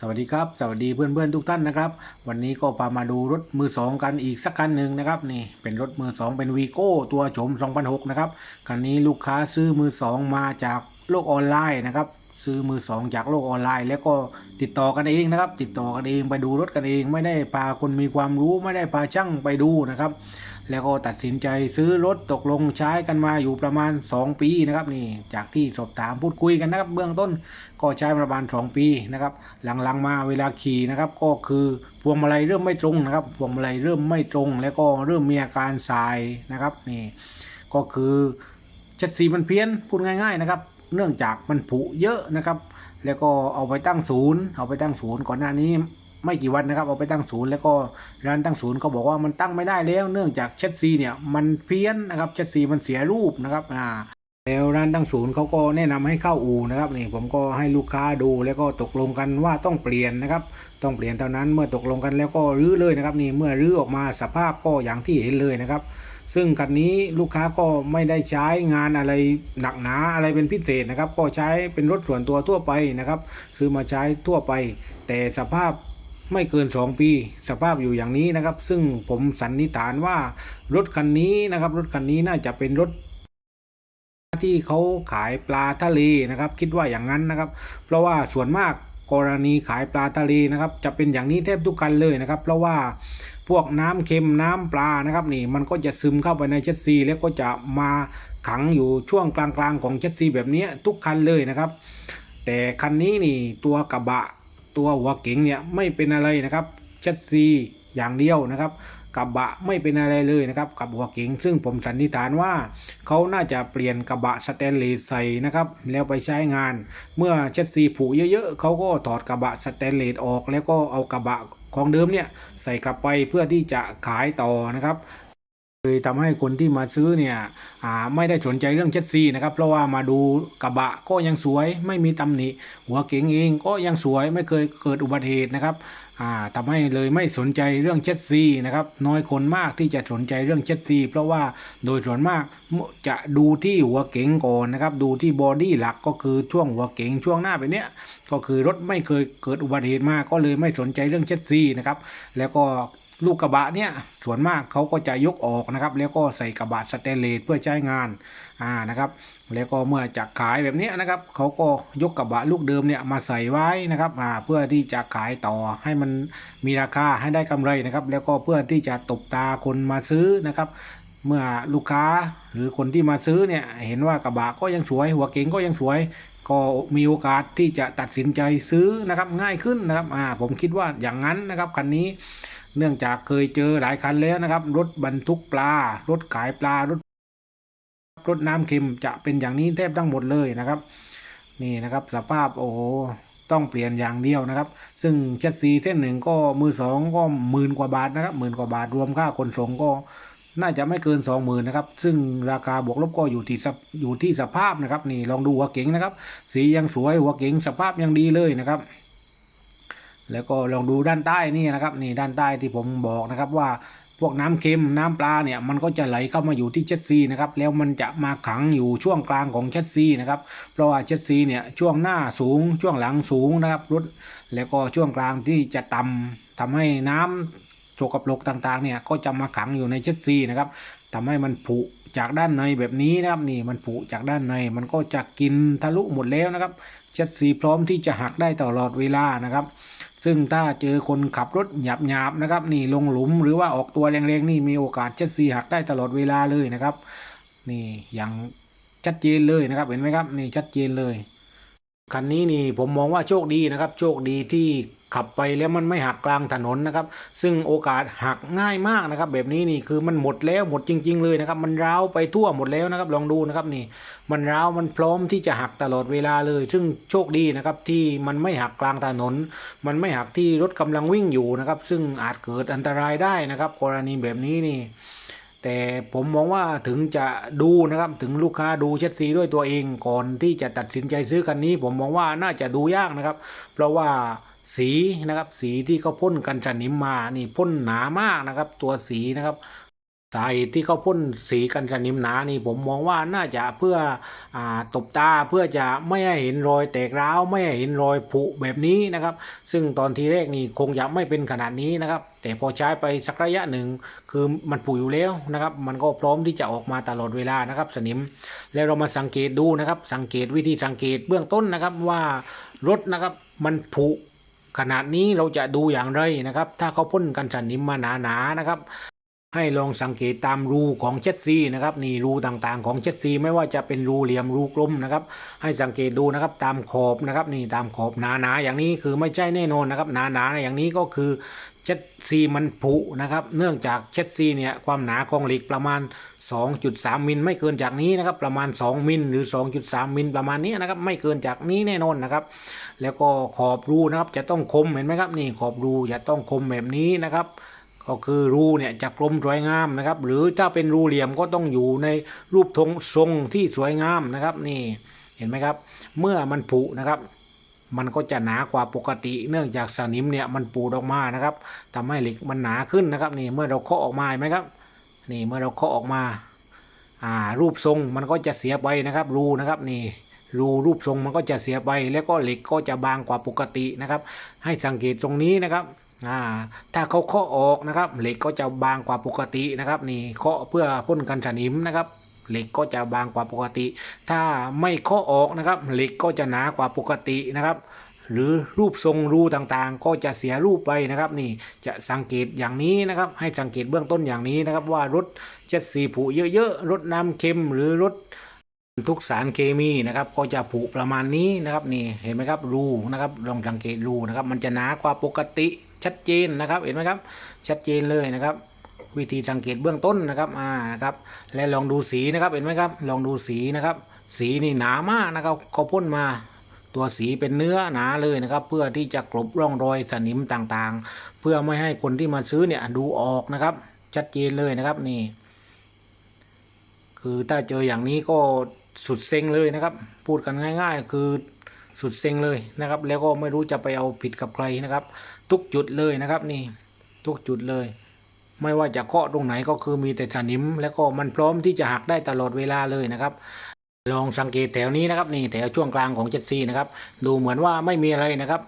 สวัสดีครับ สวัสดีเพื่อนๆทุกท่านนะครับ วันนี้ก็พามาดูรถมือสองกันอีกสักคันหนึ่งนะครับนี่เป็นรถมือสองเป็นวีโก้ตัวโฉม2006นะครับคันนี้ลูกค้าซื้อมือสองมาจากโลกออนไลน์นะครับ ซื้อมือสองจากโลกออนไลน์ แล้วก็ติดต่อกันเองนะครับ ติดต่อกันเองไปดูรถกันเอง ไม่ได้พาคนมีความรู้ไม่ได้พาช่างไปดูนะครับ แล้วก็ตัดสินใจซื้อรถตกลงใช้กันมาอยู่ประมาณ 2 ปีนะครับนี่จากที่สอบถามพูดคุยกันนะครับ เบื้องต้นก็ใช้ประมาณ 2 ปีนะครับ หลังๆมาเวลาขี่นะครับ ก็คือพวงมาลัยเริ่มไม่ตรงนะครับพวงมาลัยเริ่มไม่ตรง แล้วก็เริ่มมีอาการสายนะครับนี่ก็คือชัดสีมันเพี้ยนพูดง่าย ๆนะครับ เนื่องจากมันผุเยอะนะครับ แล้วก็เอาไปตั้งศูนย์ เอาไปตั้งศูนย์ก่อนหน้านี้ไม่กี่วันนะครับ เอาไปตั้งศูนย์แล้วก็ร้านตั้งศูนย์เขาบอกว่ามันตั้งไม่ได้แล้ว เนื่องจากเช็ดซีเนี่ยมันเพี้ยนนะครับเช็ดซีมันเสียรูปนะครับอ่าแล้วร้านตั้งศูนย์เขาก็แนะนำให้เข้าอู่นะครับนี่ผมก็ให้ลูกค้าดูแล้วก็ตกลงกันว่าต้องเปลี่ยนนะครับ ต้องเปลี่ยนเท่านั้นเมื่อตกลงกันแล้วก็รื้อเลยนะครับนี่เมื่อรื้อออกมาสภาพก็อย่างที่เห็นเลยนะครับ ซึ่งคันนี้ลูกค้าก็ไม่ได้ใช้งานอะไรหนักหนาอะไรเป็นพิเศษนะครับ ก็ใช้เป็นรถส่วนตัวทั่วไปนะครับ ซื้อมาใช้ทั่วไป แต่สภาพไม่เกิน 2 ปี สภาพอยู่อย่างนี้นะครับ ซึ่งผมสันนิษฐานว่ารถคันนี้นะครับ รถคันนี้น่าจะเป็นรถที่เขาขายปลาทะเลนะครับ คิดว่าอย่างนั้นนะครับ เพราะว่าส่วนมากกรณีขายปลาทะเลนะครับ จะเป็นอย่างนี้แทบทุกคันเลยนะครับ เพราะว่า พวกน้ำเค็มน้ำปลานะครับนี่มันก็จะซึมเข้าไปในเช็ดซีแล้วก็จะมาขังอยู่ช่วงกลางๆของเช็ดซีแบบนี้ทุกคันเลยนะครับ แต่คันนี้นี่ตัวกระบะตัวหัวเก๋งเนี่ยไม่เป็นอะไรนะครับเช็ดซีอย่างเดียวนะครับกระบะไม่เป็นอะไรเลยนะครับกับหัวเก๋งซึ่งผมสันนิษฐานว่าเขาน่าจะเปลี่ยนกระบะสแตนเลสใส่นะครับแล้วไปใช้งาน เมื่อเช็ดซีผุเยอะๆเขาก็ถอดกระบะสแตนเลสออก แล้วก็เอากระบะ ของเดิมเนี่ยใส่กลับไปเพื่อที่จะขายต่อนะครับเลยทำให้คนที่มาซื้อเนี่ยไม่ได้สนใจเรื่องเช็ดซีนะครับ เพราะว่ามาดูกระบะก็ยังสวย ไม่มีตำหนิหัวเก๋งเองก็ยังสวยไม่เคยเกิดอุบัติเหตุนะครับ อ่าทำให้เลยไม่สนใจเรื่องเช็ดซีนะครับน้อยคนมากที่จะสนใจเรื่องเช็ดซีเพราะว่าโดยส่วนมากจะดูที่หัวเก๋งก่อนนะครับ ดูที่บอดี้หลักก็คือช่วงหัวเก๋งช่วงหน้าไปเนี้ยก็คือรถไม่เคยเกิดอุบัติเหตุมากก็เลยไม่สนใจเรื่องเช็ดซีนะครับแล้วก็ลูกกระบะเนี่ยส่วนมากเขาก็จะยกออกนะครับ แล้วก็ใส่กระบะสแตนเลสเพื่อใช้งาน อ่านะครับ แล้วก็เมื่อจะขายแบบนี้นะครับเขาก็ยกกระบะลูกเดิมเนี่ยมาใส่ไว้นะครับอ่าเพื่อที่จะขายต่อให้มันมีราคาให้ได้กำไรนะครับ แล้วก็เพื่อที่จะตบตาคนมาซื้อนะครับเมื่อลูกค้าหรือคนที่มาซื้อเนี่ยเห็นว่ากระบะก็ยังสวย หัวเก๋งก็ยังสวย ก็มีโอกาสที่จะตัดสินใจซื้อนะครับง่ายขึ้นนะครับอ่าผมคิดว่าอย่างนั้นนะครับคันนี้ เนื่องจากเคยเจอหลายคันแล้วนะครับ รถบรรทุกปลา รถขายปลารถ รถน้ำเค็มจะเป็นอย่างนี้แทบทั้งหมดเลยนะครับ นี่นะครับสภาพโอ้โหต้องเปลี่ยนอย่างเดียวนะครับ ซึ่งเช็ดซีเส้นหนึ่งก็มือสองก็หมื่นกว่าบาทนะครับหมื่นกว่าบาทรวมค่าขนส่งก็น่าจะไม่เกินสองหมื่นนะครับ ซึ่งราคาบวกลบก็อยู่ที่อยู่ที่สภาพนะครับ นี่ลองดูหัวเก๋งนะครับ สียังสวยหัวเก๋งสภาพยังดีเลยนะครับ แล้วก็ลองดูด้านใต้นี่นะครับ นี่ด้านใต้ที่ผมบอกนะครับว่า พวกน้ำเค็มน้ำปลาเนี่ยมันก็จะไหลเข้ามาอยู่ที่เช็ดซีนะครับแล้วมันจะมาขังอยู่ช่วงกลางของเช็ดซีนะครับเพราะว่าเช็ดซีเนี่ยช่วงหน้าสูงช่วงหลังสูงนะครับรถแล้วก็ช่วงกลางที่จะต่ำทำให้น้ำโสกปรกต่างๆเนี่ยก็จะมาขังอยู่ในเช็ดซีนะครับทำให้มันผุจากด้านในแบบนี้นะครับนี่มันผุจากด้านในมันก็จะกินทะลุหมดแล้วนะครับเช็ดซีพร้อมที่จะหักได้ตลอดเวลานะครับ ซึ่งถ้าเจอคนขับรถหยาบหยาบนะครับนี่ลงหลุมหรือว่าออกตัวแรงๆนี่มีโอกาสเช็ดซีหักได้ตลอดเวลาเลยนะครับ นี่อย่างชัดเจนเลยนะครับเห็นไหมครับนี่ชัดเจนเลยคันนี้นี่ผมมองว่าโชคดีนะครับ โชคดีที่ ขับไปแล้วมันไม่หักกลางถนนนะครับ ซึ่งโอกาสหักง่ายมากนะครับ แบบนี้นี่คือมันหมดแล้วหมดจริง ๆ เลยนะครับ มันร้าวไปทั่วหมดแล้วนะครับ ลองดูนะครับนี่ มันร้าวมันพร้อมที่จะหักตลอดเวลาเลย ซึ่งโชคดีนะครับที่มันไม่หักกลางถนน มันไม่หักที่รถกำลังวิ่งอยู่นะครับ ซึ่งอาจเกิดอันตรายได้นะครับ กรณีแบบนี้นี่แต่ผมมองว่าถึงจะดูนะครับถึงลูกค้าดูเช็ดซีด้วยตัวเองก่อนที่จะตัดสินใจซื้อคันนี้ ผมมองว่าน่าจะดูยากนะครับ เพราะว่า สีนะครับ สีที่เขาพ่นกันสนิมมานี่พ่นหนามากนะครับ ตัวสีนะครับสสาเหตุที่เขาพ่นสีกันสนิมหนานี่ผมมองว่าน่าจะเพื่ออ่ตบตาเพื่อจะไม่ให้เห็นรอยแตกร้าวไม่ให้เห็นรอยผุแบบนี้นะครับ ซึ่งตอนทีแรกนี่คงจะไม่เป็นขนาดนี้นะครับ แต่พอใช้ไปสักระยะหนึ่งคือมันผุอยู่แล้วนะครับ มันก็พร้อมที่จะออกมาตลอดเวลานะครับสนิม แล้วเรามาสังเกตดูนะครับ สังเกตวิธีสังเกตเบื้องต้นนะครับว่ารถนะครับมันผุ ขนาดนี้เราจะดูอย่างไรนะครับ ถ้าเขาพ่นกันสนิมมาหนาๆนะครับ ให้ลองสังเกตตามรูของเช็ดซีนะครับนี่รูต่างๆของเช็ดซีไม่ว่าจะเป็นรูเหลี่ยมรูกลมนะครับ ให้สังเกตดูนะครับตามขอบนะครับนี่ตามขอบหนาๆอย่างนี้คือไม่ใช่แน่นอนนะครับหนาๆอย่างนี้ก็คือเช็ดซีมันผุนะครับ เนื่องจากเช็ดซีเนี่ยความหนาของเหล็กประมาณ 2.3 มิลไม่เกินจากนี้นะครับประมาณ 2 มิลหรือ 2.3 มิลประมาณนี้นะครับไม่เกินจากนี้แน่นอนนะครับ แล้วก็ขอบรูนะครับจะต้องคมเห็นไหมครับนี่ขอบรูจะต้องคมแบบนี้นะครับก็คือรูเนี่ยจะกลมสวยงามนะครับ หรือถ้าเป็นรูเหลี่ยมก็ต้องอยู่ในรูปทรงทรงที่สวยงามนะครับนี่เห็นไหมครับ เมื่อมันผุนะครับ มันก็จะหนากว่าปกติ เนื่องจากสนิมเนี่ยมันปูดออกมานะครับทำให้เหล็กมันหนาขึ้นนะครับ นี่เมื่อเราเคาะออกมาเห็นไหมครับ นี่เมื่อเราเคาะออกมา อ่า รูปทรงมันก็จะเสียไปนะครับรูนะครับนี่รูรูปทรงมันก็จะเสียไป แล้วก็เหล็กก็จะบางกว่าปกตินะครับ ให้สังเกตตรงนี้นะครับอ่าถ้าเขาเคาะออกนะครับ เหล็กก็จะบางกว่าปกตินะครับ นี่เคาะเพื่อพ่นกันสนิมนะครับเหล็กก็จะบางกว่าปกติ ถ้าไม่เคาะออกนะครับ เหล็กก็จะหนากว่าปกตินะครับ หรือรูปทรงรูต่างๆ ก็จะเสียรูปไปนะครับ นี่จะสังเกตอย่างนี้นะครับ ให้สังเกตเบื้องต้นอย่างนี้นะครับ ว่ารถเจ็ดสีผุเยอะๆรถน้ำเค็มหรือรถทุกสารเคมีนะครับก็จะผุประมาณนี้นะครับนี่เห็นไหมครับรูนะครับลองสังเกตรูนะครับ มันจะหนากว่าปกติชัดเจนนะครับ เห็นไหมครับ ชัดเจนเลยนะครับ วิธีสังเกตเบื้องต้นนะครับอ่านะครับ และลองดูสีนะครับเห็นไหมครับ ลองดูสีนะครับ สีนี่หนามากนะครับเขาพ่นมา ตัวสีเป็นเนื้อหนาเลยนะครับ เพื่อที่จะกลบร่องรอยสนิมต่างๆ เพื่อไม่ให้คนที่มาซื้อเนี่ยดูออกนะครับ ชัดเจนเลยนะครับนี่ คือถ้าเจออย่างนี้ก็สุดเซ็งเลยนะครับ พูดกันง่าย ๆ คือสุดเซ็งเลยนะครับ แล้วก็ไม่รู้จะไปเอาผิดกับใครนะครับ ทุกจุดเลยนะครับนี่ ทุกจุดเลย ไม่ว่าจะเคาะตรงไหนก็คือมีแต่สนิม แล้วก็มันพร้อมที่จะหักได้ตลอดเวลาเลยนะครับ ลองสังเกตแถวนี้นะครับนี่แถวช่วงกลางของเจ็ดซีนะครับดูเหมือนว่าไม่มีอะไรนะครับ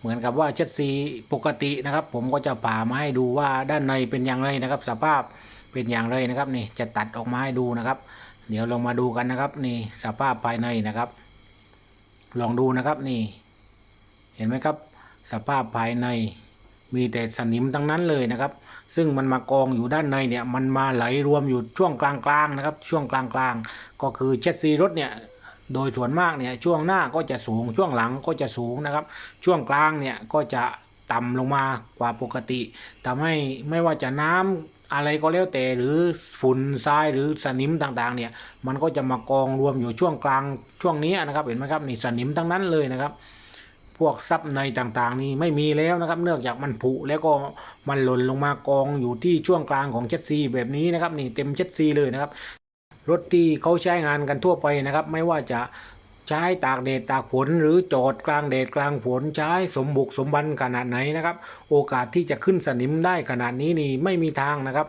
เหมือนกับว่าเจ็ดซีปกตินะครับ ผมก็จะผ่ามาให้ดูว่าด้านในเป็นอย่างไรนะครับ สภาพเป็นอย่างไรนะครับนี่จะตัดออกมาให้ดูนะครับ เดี๋ยวลองมาดูกันนะครับ นี่สภาพภายในนะครับ ลองดูนะครับนี่ เห็นไหมครับ สภาพภายในมีแต่สนิมทั้งนั้นเลยนะครับ ซึ่งมันมากองอยู่ด้านในเนี่ยมันมาไหลรวมอยู่ช่วงกลางๆนะครับช่วงกลางๆ ก็คือเช็ดซีรถเนี่ยโดยส่วนมากเนี่ยช่วงหน้าก็จะสูงช่วงหลังก็จะสูงนะครับ ช่วงกลางเนี่ยก็จะต่ำลงมากว่าปกติทำให้ไม่ว่าจะน้ำอะไรก็แล้วแต่หรือฝุ่นทรายหรือสนิมต่างๆเนี่ยมันก็จะมากองรวมอยู่ช่วงกลางช่วงนี้นะครับเห็นไหมครับนี่สนิมทั้งนั้นเลยนะครับ พวกซับในต่างๆ นี่ไม่มีแล้วนะครับ เนื่องจากมันผุแล้วก็มันหล่นลงมากองอยู่ที่ช่วงกลางของเช็ดซีแบบนี้นะครับนี่เต็มเช็ดซีเลยนะครับ รถที่เขาใช้งานกันทั่วไปนะครับ ไม่ว่าจะใช้ตากแดดตากฝนหรือจอดกลางแดดกลางฝนใช้สมบุกสมบันขนาดไหนนะครับ โอกาสที่จะขึ้นสนิมได้ขนาดนี้นี่ไม่มีทางนะครับ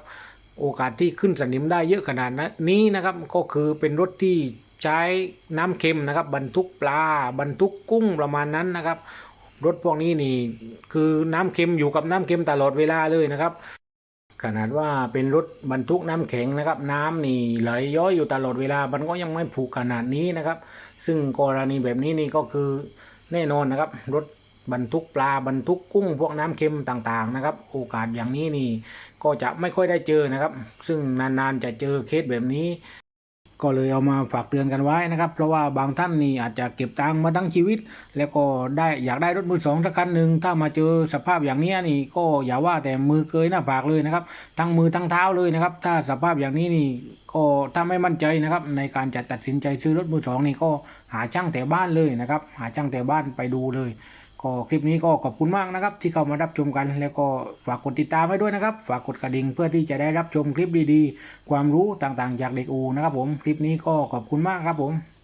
โอกาสที่ขึ้นสนิมได้เยอะขนาดนี้นะครับ ก็คือเป็นรถที่ ใช้น้ำเค็มนะครับ บรรทุกปลา บรรทุกกุ้งประมาณนั้นนะครับ รถพวกนี้นี่คือน้ำเค็มอยู่กับน้ำเค็มตลอดเวลาเลยนะครับ ขนาดว่าเป็นรถบรรทุกน้ำแข็งนะครับ น้ำนี่ไหลย้อยอยู่ตลอดเวลา มันก็ยังไม่ผูกขนาดนี้นะครับ ซึ่งกรณีแบบนี้นี่ก็คือแน่นอนนะครับ รถบรรทุกปลาบรรทุกกุ้ง พวกน้ำเค็มต่างๆนะครับ โอกาสอย่างนี้นี่ก็จะไม่ค่อยได้เจอนะครับ ซึ่งนานๆจะเจอเคสแบบนี้ ก็เลยเอามาฝากเตือนกันไว้นะครับ เพราะว่าบางท่านนี่อาจจะเก็บตังค์มาทั้งชีวิต แล้วก็ได้อยากได้รถมือสองสักคันหนึ่งถ้ามาเจอสภาพอย่างนี้นี่ก็อย่าว่าแต่มือเกยหน้าผากเลยนะครับ ทั้งมือทั้งเท้าเลยนะครับ ถ้าสภาพอย่างนี้นี่ก็ถ้าไม่มั่นใจนะครับ ในการจะตัดสินใจซื้อรถมือสองนี่ก็หาช่างแต่บ้านเลยนะครับ หาช่างแต่บ้านไปดูเลย ก็คลิปนี้ก็ขอบคุณมากนะครับ ที่เข้ามารับชมกัน แล้วก็ฝากกดติดตามไว้ด้วยนะครับ ฝากกดกระดิ่งเพื่อที่จะได้รับชมคลิปดีๆ ความรู้ต่างๆ จากเด็กอูนะครับผมคลิปนี้ก็ขอบคุณมากครับผม